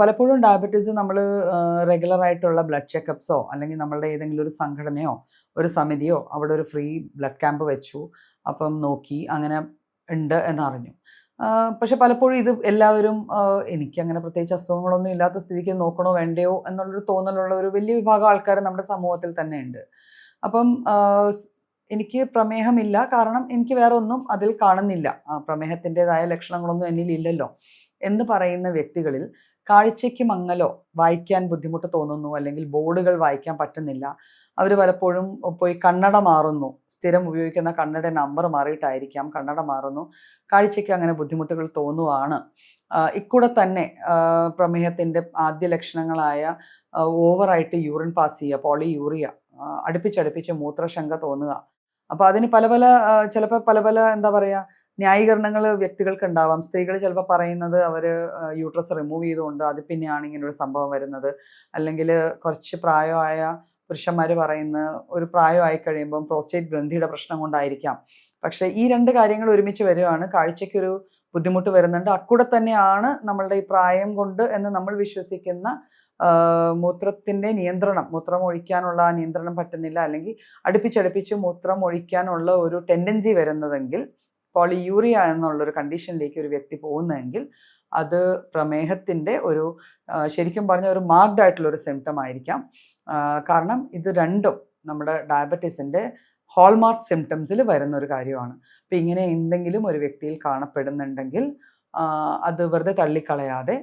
പലപ്പോഴും ഡയബറ്റീസ് നമ്മൾ റെഗുലർ ആയിട്ടുള്ള ബ്ലഡ് ചെക്കപ്സോ അല്ലെങ്കിൽ നമ്മളുടെ ഏതെങ്കിലും ഒരു സംഘടനയോ ഒരു സമിതിയോ അവിടെ ഒരു ഫ്രീ ബ്ലഡ് ക്യാമ്പ് വെച്ചു. അപ്പം നോക്കി അങ്ങനെ ഉണ്ട് എന്നറിഞ്ഞു. പക്ഷെ പലപ്പോഴും ഇത് എല്ലാവരും എനിക്ക് അങ്ങനെ പ്രത്യേകിച്ച് അസുഖങ്ങളൊന്നും ഇല്ലാത്ത സ്ഥിതിക്ക് നോക്കണോ വേണ്ടയോ എന്നുള്ളൊരു തോന്നലുള്ള ഒരു വലിയ വിഭാഗം ആൾക്കാർ നമ്മുടെ സമൂഹത്തിൽ തന്നെ ഉണ്ട്. അപ്പം എനിക്ക് പ്രമേഹമില്ല. കാരണം എനിക്ക് വേറെ ഒന്നും അതിൽ കാണുന്നില്ല. പ്രമേഹത്തിന്റെതായ ലക്ഷണങ്ങളൊന്നും എന്നിൽ ഇല്ലല്ലോ എന്ന് പറയുന്ന വ്യക്തികളിൽ കാഴ്ചയ്ക്ക് മങ്ങലോ വായിക്കാൻ ബുദ്ധിമുട്ട് തോന്നുന്നു അല്ലെങ്കിൽ ബോർഡുകൾ വായിക്കാൻ പറ്റുന്നില്ല. അവർ പലപ്പോഴും പോയി കണ്ണട മാറുന്നു. സ്ഥിരം ഉപയോഗിക്കുന്ന കണ്ണട നമ്പർ മാറിയിട്ടായിരിക്കാം കണ്ണട മാറുന്നു. കാഴ്ചയ്ക്ക് അങ്ങനെ ബുദ്ധിമുട്ടുകൾ തോന്നുവാണ്. ഇക്കൂടെ തന്നെ പ്രമേഹത്തിന്റെ ആദ്യ ലക്ഷണങ്ങളായ ഓവറായിട്ട് യൂറിൻ പാസ് ചെയ്യുക പോളി യൂറിയ അടുപ്പിച്ചടുപ്പിച്ച് മൂത്രശങ്ക തോന്നുക. അപ്പോൾ അതിന് പല പല ചിലപ്പോൾ പല പല എന്താ പറയുക ന്യായീകരണങ്ങൾ വ്യക്തികൾക്ക് ഉണ്ടാവാം സ്ത്രീകൾ ചിലപ്പോൾ പറയുന്നത് അവർ യൂട്രസ് റിമൂവ് ചെയ്തുകൊണ്ട് അത് പിന്നെയാണ് ഇങ്ങനെ ഒരു സംഭവം വരുന്നത്. അല്ലെങ്കിൽ കുറച്ച് പ്രായമായ പുരുഷന്മാർ പറയുന്ന ഒരു പ്രായമായി കഴിയുമ്പം പ്രോസ്റ്റേറ്റ് ഗ്രന്ഥിയുടെ പ്രശ്നം കൊണ്ടായിരിക്കാം. പക്ഷേ ഈ രണ്ട് കാര്യങ്ങൾ ഒരുമിച്ച് വരികയാണ്. കാഴ്ചയ്ക്കൊരു ബുദ്ധിമുട്ട് വരുന്നുണ്ട്. അക്കൂടെ തന്നെയാണ് നമ്മളുടെ ഈ പ്രായം കൊണ്ട് എന്ന് നമ്മൾ വിശ്വസിക്കുന്ന മൂത്രത്തിന്റെ നിയന്ത്രണം. മൂത്രം ഒഴിക്കാനുള്ള നിയന്ത്രണം പറ്റുന്നില്ല. അല്ലെങ്കിൽ അടുപ്പിച്ചടുപ്പിച്ച് മൂത്രം ഒഴിക്കാനുള്ള ഒരു ടെൻഡൻസി വരുന്നതെങ്കിൽ പോളിയൂറിയ എന്നുള്ളൊരു കണ്ടീഷനിലേക്ക് ഒരു വ്യക്തി പോകുന്നതെങ്കിൽ അത് പ്രമേഹത്തിന്റെ ഒരു ശരിക്കും പറഞ്ഞ ഒരു മാർക്ഡ് ആയിട്ടുള്ള ഒരു സിംറ്റം ആയിരിക്കാം കാരണം ഇത് രണ്ടും നമ്മുടെ ഡയബറ്റീസിന്റെ ഹോൾമാർക്ക് സിംറ്റംസിൽ വരുന്ന ഒരു കാര്യമാണ്. അപ്പം ഇങ്ങനെ എന്തെങ്കിലും ഒരു വ്യക്തിയിൽ കാണപ്പെടുന്നുണ്ടെങ്കിൽ അത് വെറുതെ തള്ളിക്കളയാതെ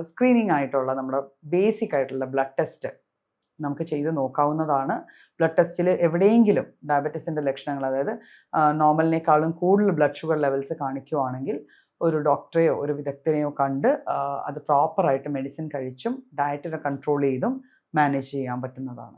സ്ക്രീനിങ് ആയിട്ടുള്ള നമ്മുടെ ബേസിക് ആയിട്ടുള്ള ബ്ലഡ് ടെസ്റ്റ് നമുക്ക് ചെയ്ത് നോക്കാവുന്നതാണ്. ബ്ലഡ് ടെസ്റ്റിൽ എവിടെയെങ്കിലും ഡയബറ്റീസിന്റെ ലക്ഷണങ്ങൾ അതായത് നോർമലിനേക്കാളും കൂടുതൽ ബ്ലഡ് ഷുഗർ ലെവൽസ് കാണിക്കുവാണെങ്കിൽ ഒരു ഡോക്ടറെയോ ഒരു വിദഗ്ധനെയോ കണ്ട് അത് പ്രോപ്പറായിട്ട് മെഡിസിൻ കഴിച്ചും ഡയറ്റിനെ കൺട്രോൾ ചെയ്തും മാനേജ് ചെയ്യാൻ പറ്റുന്നതാണ്.